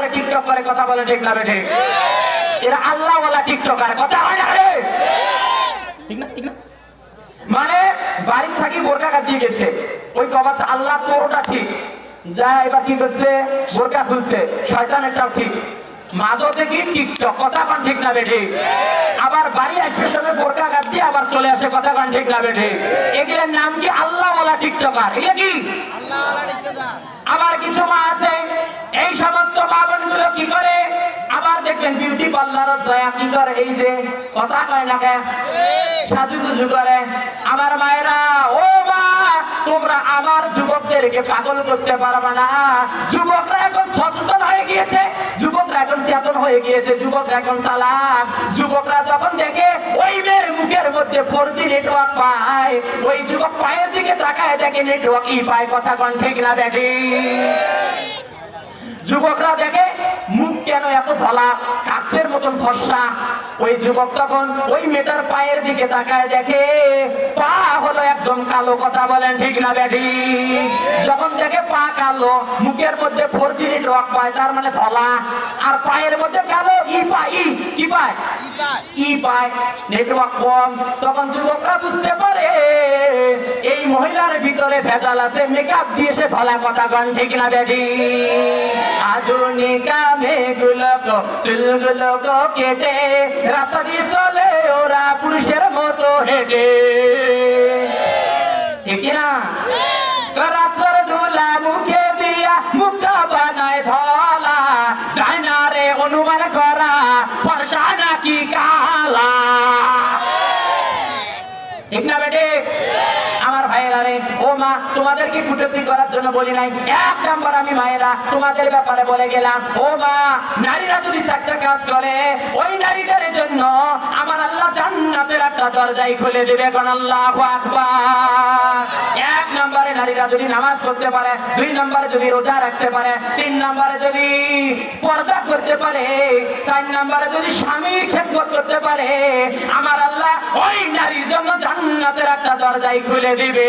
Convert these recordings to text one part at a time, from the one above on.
করে টিকটক করে কথা বলে ঠিক না বেঠে? এরা আল্লাহওয়ালা টিকটকার, কথা হয় না ঠিক না ঠিক না? মানে বাড়ি থাকি বোরকা কাটিয়ে গেছে। ওই কবাত, আল্লাহ তোরটা ঠিক। যা এবার কি করছে? বোরকা খুলছে। শয়তানেরটাও ঠিক। মাঝো থেকে টিকটক, কথা কন ঠিক না বেঠে। আবার বাড়ি আসবে সময় বোরকা কাট দিয়ে আবার চলে আসে, কথা কন ঠিক না বেঠে। এগুলোর নাম কি আল্লাহ বলা টিকটকার? এগুলো কি? আবার কিছু মা আছে, এই সমস্ত মা বোনগুলো কি করে? আবার দেখবেন বিউটি পার্লার দয়া কি করে? এই যে কথা কয় না কেন সাজুগুজু করে। আমার মায়েরা, ও মা, তোমরা আমার যুবকদেরকে পাগল করতে পারবে না। যুবকরা এখন সচেতন হয়ে গিয়েছে। যুবকরা চেতন হয়ে গিয়েছে যুবকরা এখন চালাক। যুবকরা যখন দেখে ওই মেয়ের মুখের মধ্যে ফোরজি নেটওয়ার্ক পায়, ওই যুবক পায়ের দিকে তাকায় দেখে নেটওয়ার্ক ই পায়, কথা কন ঠিক না দেখে যুবকরা দেখে মুখ কেন এত ধলা কাছের মতন ফর্সা। ওই যুবক তখন ওই মেটার পায়ের দিকে তাকায় দেখে, পা হলো একদম কালো কথা বলেন, ঠিক না ব্যাধি যখন দেখে পা কালো, মুখের মধ্যে ফোর ফোরজি নেটওয়ার্ক পায়, তার মানে ধলা। আর পায়ের মধ্যে কালো, ই পায়, ই, কি পায়? ই পায়। নেটওয়ার্ক কম। তখন যুবকরা বুঝতে পারে, এই মহিলার ভিতরে ভেজাল আছে মেকআপ দিয়ে সে ধলা কথা গান ঠিক না ব্যাধি আধুনিকা চুলগুলো কেটে রাস্তা দিয়ে চলে ওরা পুরুষের মতো হেঁটে। ঠিক না? তো রাস্তার ধুলা তোমাদেরকে কুটুক্তি করার জন্য বলি নাই। এক নাম্বার আমি মায়েরা তোমাদের ব্যাপারে বলে গেলাম, ও মা, নারীরা যদি চারটা কাজ করে, ওই নারীদের জন্য আমার আল্লাহ জান্নাতের একটা দরজাই খুলে দেবে কোন আল্লাহ এক নম্বরে নারীরা যদি নামাজ পড়তে পারে, দুই নম্বরে যদি রোজা রাখতে পারে, তিন নম্বরে যদি পর্দা করতে পারে, চার নম্বরে যদি স্বামীর খেদমত করতে পারে, আমার আল্লাহ ওই নারীর জন্য জান্নাতের একটা দরজাই খুলে দিবে।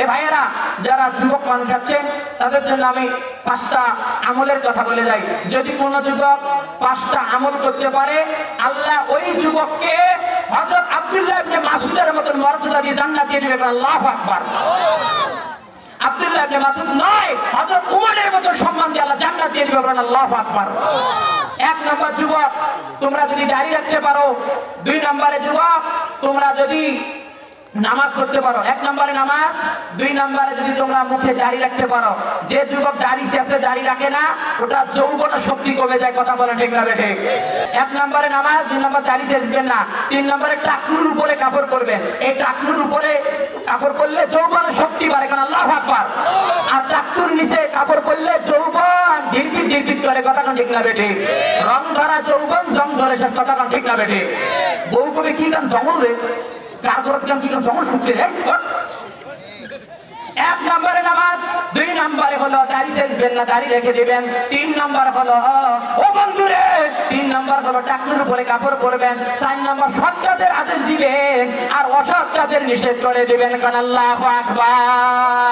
এ ভাইয়েরা, যারা যুবক মানুষ আছে, তাদের জন্য আমি পাঁচটা আমলের কথা বলে যাই। যদি কোনো যুবক পাঁচটা আমল করতে পারে, আল্লাহ ওই যুবককে হযরত আব্দুল্লাহ মাসুদের মতন মর্যাদা দিয়ে জান্নাত দিয়ে দিবে। আল্লাহু আকবার। আব্দুল্লাহ মাসুদ নয়, হযরত উমরের মতন সম্মান দিয়ে আল্লাহ জান্নাত দিয়ে দিবে আল্লাহু আকবার। এক নম্বর যুবক, তোমরা যদি দাঁড়িয়ে রাখতে পারো। দুই নম্বরে যুবক, তোমরা যদি নামাজ পড়তে পারো। এক নম্বরে নামাজ, দুই নম্বরে যদি তোমরা মুখে দাড়ি রাখতে পারো। যে যুবক দাড়ি শেষে দাড়ি রাখে না, ওটা যৌবন শক্তি কমে যায়, কথা বলে ঠিক না বেঠে? এক নম্বরে নামাজ, দুই নম্বর দাড়ি শেষবেন না। তিন নম্বরে টাকনুর উপরে কাপড় করবেন এই টাকনুর উপরে কাপড় করলে যৌবন শক্তি বাড়ে, কারণ আল্লাহ আকবার। আর টাকতুর নিচে কাপড় করলে যৌবন ধীরপিট ধীরপিট করে, কথা কোন ঠিক না বেঠে? রং ধরা যৌবন, জং ধরে সে কথা কোন ঠিক না বেঠে? বউ কবে কি গান জঙ্গল রে? এক নম্বরে নামাজ, দুই নম্বরে হলো দেখবেন না রেখে দিবেন। তিন নম্বর হলো, ও বন্ধুরে, তিন নম্বর হলো টাকুর উপরে কাপড় পরবেন, চার নম্বর সৎ আদেশ দিবেন, আর অসৎ কাজের নিষেধ করে দেবেন। কারণ আল্লাহ আকবার।